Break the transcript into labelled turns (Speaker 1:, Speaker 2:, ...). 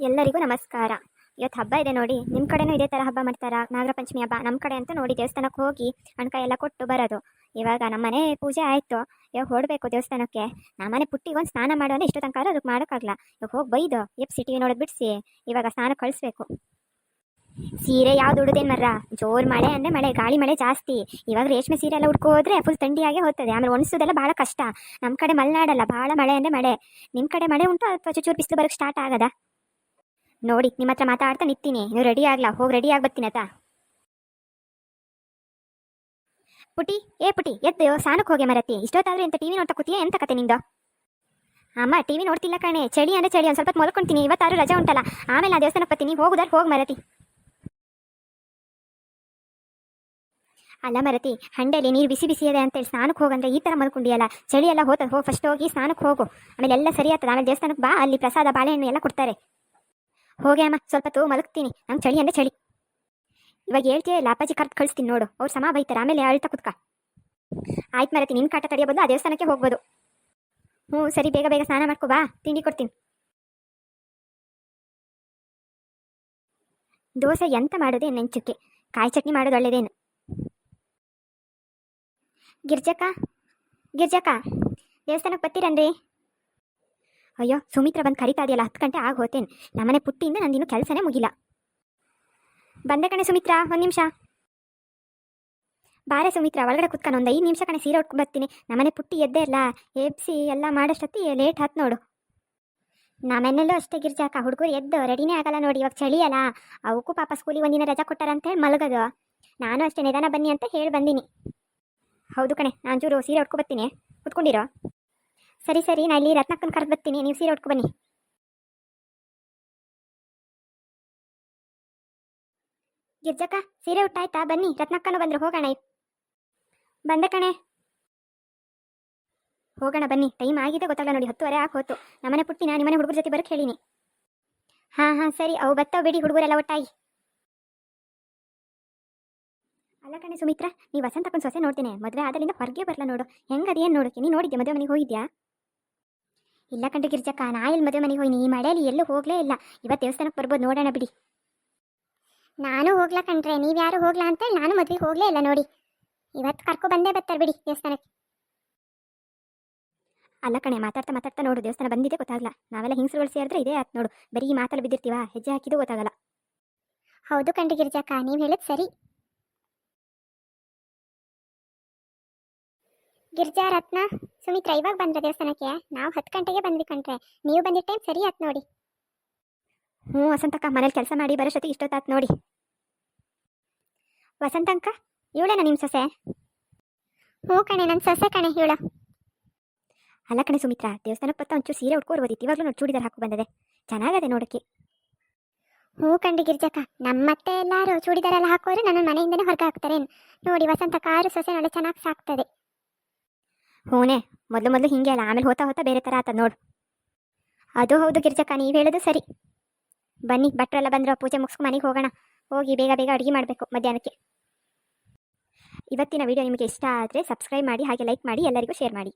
Speaker 1: ಎಲ್ಲರಿಗೂ ನಮಸ್ಕಾರ. ಇವತ್ತು ಹಬ್ಬ ಇದೆ ನೋಡಿ. ನಿಮ್ಮ ಕಡೆನೂ ಇದೇ ಥರ ಹಬ್ಬ ಮಾಡ್ತಾರಾ? ನಾಗರ ಪಂಚಮಿ ಹಬ್ಬ. ನಮ್ಮ ಕಡೆ ಅಂತ ನೋಡಿ ದೇವಸ್ಥಾನಕ್ಕೆ ಹೋಗಿ ಅಣ್ಕಾಯಿ ಎಲ್ಲ ಕೊಟ್ಟು ಬರೋದು. ಇವಾಗ ನಮ್ಮನೆ ಪೂಜೆ ಆಯಿತು. ಇವಾಗ ಹೊಡಬೇಕು ದೇವಸ್ಥಾನಕ್ಕೆ. ನಮ್ಮನೆ ಪುಟ್ಟಿಗೆ ಒಂದು ಸ್ನಾನ ಮಾಡೋ ಅಂದರೆ ಇಷ್ಟು ತನಕ ಅದಕ್ಕೆ ಮಾಡೋಕ್ಕಾಗಲ್ಲ. ಇವಾಗ ಹೋಗಿ ಬೈದು, ಎಪ್ ಟಿ ವಿ ನೋಡೋದು ಬಿಡಿಸಿ. ಇವಾಗ ಸ್ನಾನ ಕಳಿಸ್ಬೇಕು. ಸೀರೆ ಯಾವ್ದು ಉಡುದೇನು ಮರ್ರ? ಜೋರು ಮಳೆ ಅಂದರೆ ಮಳೆ, ಗಾಳಿ ಮಳೆ ಜಾಸ್ತಿ. ಇವಾಗ ರೇಷ್ಮೆ ಸೀರೆ ಎಲ್ಲ ಹೋದ್ರೆ ಫುಲ್ ಥಂಡಿಯಾಗೆ ಹೋಗ್ತದೆ. ಆಮೇಲೆ ಒಣಸೋದೆಲ್ಲ ಭಾಳ ಕಷ್ಟ. ನಮ್ಮ ಕಡೆ ಮಲೆನಾಡಲ್ಲ, ಭಾಳ ಮಳೆ ಅಂದರೆ ಮಳೆ. ನಿಮ್ಮ ಕಡೆ ಮಳೆ ಉಂಟು ಅಥವಾ ಚೂಚೂರು ಬಿಸಿಲು ಬರೋಕ್ಕೆ ಸ್ಟಾರ್ಟ್ ಆಗದ? ನೋಡಿ, ನಿಮ್ಮ ಹತ್ರ ಮಾತಾಡ್ತಾ ನಿಂತೀನಿ ನೀವು ರೆಡಿ ಆಗ್ಲಾ? ಹೋಗಿ ರೆಡಿ ಆಗಿ ಆಯ್ತಾ? ಪುಟಿ, ಏ ಪುಟಿ, ಎದ್ದು ಸಾನಕ್ಕೆ ಹೋಗಿ ಮರತಿ. ಇಷ್ಟೊತ್ತಾದ್ರೂ ಎಂತ ಟಿವಿ ನೋಡ್ತಾ ಕೂತೀಯ? ಎಂತ ಕತೆ ನಿಂದು? ಅಮ್ಮ ಟಿವಿ ನೋಡ್ತಿಲ್ಲ ಕಣೆ. ಚಳಿ ಅಂದ್ರೆ ಚಳಿ, ಒಂದು ಸ್ವಲ್ಪ ಮಲ್ಕೊಂತೀನಿ. ಇವತ್ತಾರು ರಜೆ ಉಂಟಲ್ಲ. ಆಮೇಲೆ ಆ ದೇವಸ್ಥಾನಕ್ಕೆ ಬರ್ತೀನಿ. ಹೋಗುದಾರ ಹೋಗಿ ಮರತಿ. ಅಲ್ಲ ಮರತಿ ಹಂಡೆಯಲ್ಲಿ ನೀರು ಬಿಸಿ ಬಿಸಿ ಇದೆ ಅಂತೇಳಿ ಸ್ನಾನಕ್ಕೆ ಹೋಗಂದ್ರೆ ಈ ಥರ ಮಲ್ಕೊಂಡಿಯಲ್ಲ? ಚಳಿ ಎಲ್ಲ ಹೋತ ಹೋಗಿ ಫಸ್ಟ್ ಹೋಗಿ ಸ್ನಾನಕ್ಕೆ ಹೋಗು. ಆಮೇಲೆ ಎಲ್ಲ ಸರಿ ಆಗ್ತದೆ. ಆಮೇಲೆ ದೇವಸ್ಥಾನಕ್ಕೆ ಬಾ. ಅಲ್ಲಿ ಪ್ರಸಾದ, ಬಾಳೆಹಣ್ಣು ಎಲ್ಲ ಕೊಡ್ತಾರೆ. ಹೋಗಿ ಅಮ್ಮ, ಸ್ವಲ್ಪ ತೂ ಮಲಗ್ತೀನಿ. ನಂಗೆ ಚಳಿ ಅಂದ್ರೆ ಚಳಿ. ಇವಾಗ ಹೇಳ್ತೀಯ ಲಾಪಾಜಿ ಕರ್ದು ಕಳಿಸ್ತೀನಿ ನೋಡು. ಅವ್ರು ಸಮ ಬೈತಾರೆ, ಆಮೇಲೆ ಅಳ್ತಾ ಕುತ್ಕ. ಆಯ್ತು ಮರತಿ ನಿನ್ನ ಕಾಟ ತಡೆಯೋ ಬದಲು ಆ ದೇವಸ್ಥಾನಕ್ಕೆ ಹೋಗ್ಬೋದು. ಹ್ಞೂ, ಸರಿ, ಬೇಗ ಬೇಗ ಸ್ನಾನ ಮಾಡ್ಕೋ, ಬಾ, ತಿಂಡಿ ಕೊಡ್ತೀನಿ. ದೋಸೆ ಎಂತ ಮಾಡೋದೇ ನೆಂಚುಕ್ಕೆ ಕಾಯಿ ಚಟ್ನಿ ಮಾಡೋದು ಒಳ್ಳೇದೇನು? ಗಿರ್ಜಕ್ಕ ಗಿರ್ಜಕ್ಕ ದೇವಸ್ಥಾನಕ್ಕೆ ಬರ್ತೀರನ್ರಿ? ಅಯ್ಯೋ, ಸುಮಿತ್ರ ಬಂದು ಕರಿತಾ ಇದೆಯಲ್ಲ, ಹತ್ತು ಗಂಟೆ ಆಗಿ ಹೋತೇನೆ. ನಮ್ಮನೆ ಪುಟ್ಟಿಯಿಂದ ನಂದಿನ್ನು ಕೆಲಸನೇ ಮುಗಿಲ್ಲ. ಬಂದೆ ಕಣೆ ಸುಮಿತ್ರ, ಒಂದು ನಿಮಿಷ. ಬಾರೆ ಸುಮಿತ್ರ, ಒಳಗಡೆ ಕುತ್ಕೊಂಡು ಒಂದು ಐದು ನಿಮಿಷ ಕಣೆ, ಸೀರೆ ಉಟ್ಕೊಂಡು ಬರ್ತೀನಿ. ನಮ್ಮನೆ ಪುಟ್ಟಿ ಎದ್ದೇ ಇಲ್ಲ, ಎಬ್ಸಿ ಎಲ್ಲ ಮಾಡೋಷ್ಟೊತ್ತಿ ಲೇಟ್ ಹತ್ತು ನೋಡು. ನಮ್ಮನೆಯಲ್ಲೂ ಅಷ್ಟೇ ಗಿರ್ಜಾಕ ಹುಡುಗರು ಎದ್ದು ರೆಡಿನೇ ಆಗಲ್ಲ ನೋಡಿ, ಇವಾಗ ಚಳಿ ಅಲ್ಲ ಅವಕ್ಕೂ ಪಾಪ ಸ್ಕೂಲಿಗೆ ಒಂದಿನ ರಜಾ ಕೊಟ್ಟಾರ ಅಂತ ಹೇಳಿ ಮಲಗೋದು. ನಾನು ಅಷ್ಟೇ, ನಿಧಾನ ಬನ್ನಿ ಅಂತ ಹೇಳಿ ಬಂದೀನಿ. ಹೌದು ಕಣೆ, ನಾನು ಚೂರು ಸೀರೆ ಉಟ್ಕೊ ಬರ್ತೀನಿ. ಕುತ್ಕೊಂಡಿರೋ? ಸರಿ ಸರಿ, ನಾ ಇಲ್ಲಿ ರತ್ನಕ್ಕನ ಕರೆದು ಬರ್ತೀನಿ ನೀವು ಸೀರೆ ಉಟ್ಕೊ ಬನ್ನಿ. ಗಿರ್ಜಕ್ಕ, ಸೀರೆ ಉಟ್ಟಾಯ್ತಾ? ಬನ್ನಿ, ರತ್ನಕ್ಕನು ಬಂದ್ರು. ಹೋಗೋಣ ಬಂದ ಕಣೆ. ಹೋಗೋಣ ಬನ್ನಿ. ಟೈಮ್ ಆಗಿದೆ ಗೊತ್ತಾಗಲ್ಲ ನೋಡಿ, ಹತ್ತುವರೆ ಆಗಿ ಹೋತು ನಮ್ಮನೆ ಪುಟ್ಟಿನ ನಿಮ್ಮನೆ ಹುಡುಗರ ಜೊತೆ ಬರಕ್ಕೆ ಹೇಳಿನಿ. ಹಾಂ ಹಾಂ, ಸರಿ. ಅವು ಬತ್ತಾವ ಬಿಡಿ, ಹುಡುಗರೆಲ್ಲ ಒಟ್ಟಾಗಿ. ಅಲ್ಲ ಕಣೆ ಸುಮಿತ್ರ, ನೀವು ವಸಂತಕ್ಕನ ಸೊಸೆ ನೋಡ್ತೀನಿ. ಮದುವೆ ಆದಲ್ಲಿಂದ ಹೊರಗೆ ಬರಲ್ಲ ನೋಡು. ಹೆಂಗದೇನು ನೋಡಕ್ಕೆ? ನೀನು ನೋಡಿದ್ಯಾ ಮದುವೆ ಮನೆಗೆ ಹೋಗಿದ್ಯಾ? ಇಲ್ಲ ಕಂಡು ಗಿರ್ಜಕ್ಕ, ನಾ ಇಲ್ಲಿ ಮದುವೆ ಮನೆಗೆ ಹೋಗಿ ಈ ಮಳೆಯಲ್ಲಿ ಎಲ್ಲೂ ಹೋಗ್ಲೇ ಇಲ್ಲ. ಇವತ್ತು ದೇವಸ್ಥಾನಕ್ಕೆ ಬರ್ಬೋದು ನೋಡೋಣ ಬಿಡಿ. ನಾನು ಹೋಗ್ಲಾ ಕಂಡ್ರೆ ನೀವು ಯಾರು ಹೋಗ್ಲಾ ಅಂತ ನಾನು ಮದ್ವೆಗೆ ಹೋಗ್ಲೇ ಇಲ್ಲ ನೋಡಿ. ಇವತ್ತು ಕರ್ಕೊ ಬಂದೇ ಬರ್ತಾರೆ ಬಿಡಿ ದೇವಸ್ಥಾನಕ್ಕೆ ಅಲ್ಲ ಕಣೆ, ಮಾತಾಡ್ತಾ ಮಾತಾಡ್ತಾ ನೋಡು, ದೇವಸ್ಥಾನ ಬಂದಿದೆ ಗೊತ್ತಾಗಲ್ಲ ನಾವೆಲ್ಲ ಹಿಂಸರುಗಳು ಸೇರಿದ್ರೆ ಇದೇ ಆಯ್ತು ನೋಡು. ಬರೀ ಈ ಮಾತಲ್ಲಿ ಬಿದ್ದಿರ್ತೀವ? ಹೆಜ್ಜೆ ಹಾಕಿದ್ದು ಗೊತ್ತಾಗಲ್ಲ. ಹೌದು ಕಂಡು ಗಿರ್ಜಕ್ಕ, ನೀವು ಹೇಳಿದ್ ಸರಿ. ಗಿರ್ಜಾ ರತ್ನ ಸುಮಿತ್ರ, ಇವಾಗ ಬಂದ್ರೆ ದೇವಸ್ಥಾನಕ್ಕೆ? ನಾವು ಹತ್ತು ಗಂಟೆಗೆ ಬಂದ್ವಿ ಕಣ್ರೆ. ನೀವು ಬಂದಿದ್ದ ಟೈಮ್ ಸರಿ ಆಯ್ತು ನೋಡಿ. ಹ್ಞೂ, ವಸಂತಕ್ಕ, ಮನೇಲಿ ಕೆಲಸ ಮಾಡಿ ಬರೋಷ್ಟೊತ್ತಿಗೆ ಇಷ್ಟೊತ್ತಾಯ್ತು ನೋಡಿ. ವಸಂತಂಕ ಇವಳೇನ ನಿಮ್ಮ ಸೊಸೆ? ಹ್ಞೂ ಕಣೆ ನನ್ನ ಸೊಸೆ ಕಣೆ ಇವಳ. ಅಲ್ಲ ಕಣೆ ಸುಮಿತ್ರ ದೇವಸ್ಥಾನಕ್ಕೆ ಬತ್ತ ಒಂಚೂರು ಸೀರೆ ಉಟ್ಕೋರ್ಬೋದಿತ್ತು ಇವಾಗಲೂ ನೋಡಿ ಚೂಡಿದಾರ್ ಹಾಕಿ ಬಂದದೆ. ಚೆನ್ನಾಗದೆ ನೋಡಕ್ಕೆ. ಹ್ಞೂ ಕಂಡು ಗಿರ್ಜಕ್ಕ ನಮ್ಮತ್ತೆ ಎಲ್ಲರೂ ಚೂಡಿದಾರ ಎಲ್ಲ ಹಾಕೋರು ನನ್ನ ಮನೆಯಿಂದನೇ ಹೊರಗೆ ಹಾಕ್ತಾರೆ ನೋಡಿ ವಸಂತ ಕಾರು ಸೊಸೆ ನೋಡಿ ಚೆನ್ನಾಗಿ ಸಾಕ್ತದೆ. ಹೂನೇ, ಮೊದಲು ಮೊದಲು ಹಿಂಗೆ ಅಲ್ಲ, ಆಮೇಲೆ ಹೋತಾ ಹೋತಾ ಬೇರೆ ಥರ ಆತ ನೋಡು. ಅದು ಹೌದು ಗಿರ್ಜಕ್ಕ, ನೀವು ಹೇಳೋದು ಸರಿ. ಬನ್ನಿ, ಭಟ್ರೆಲ್ಲ ಬಂದರು ಪೂಜೆ ಮುಗಿಸ್ಕೊಂಡು ಮನೆಗೆ ಹೋಗೋಣ. ಹೋಗಿ ಬೇಗ ಬೇಗ ಅಡುಗೆ ಮಾಡಬೇಕು ಮಧ್ಯಾಹ್ನಕ್ಕೆ. ಇವತ್ತಿನ ವಿಡಿಯೋ ನಿಮಗೆ ಇಷ್ಟ ಆದರೆ ಸಬ್ಸ್ಕ್ರೈಬ್ ಮಾಡಿ, ಹಾಗೆ ಲೈಕ್ ಮಾಡಿ, ಎಲ್ಲರಿಗೂ ಶೇರ್ ಮಾಡಿ.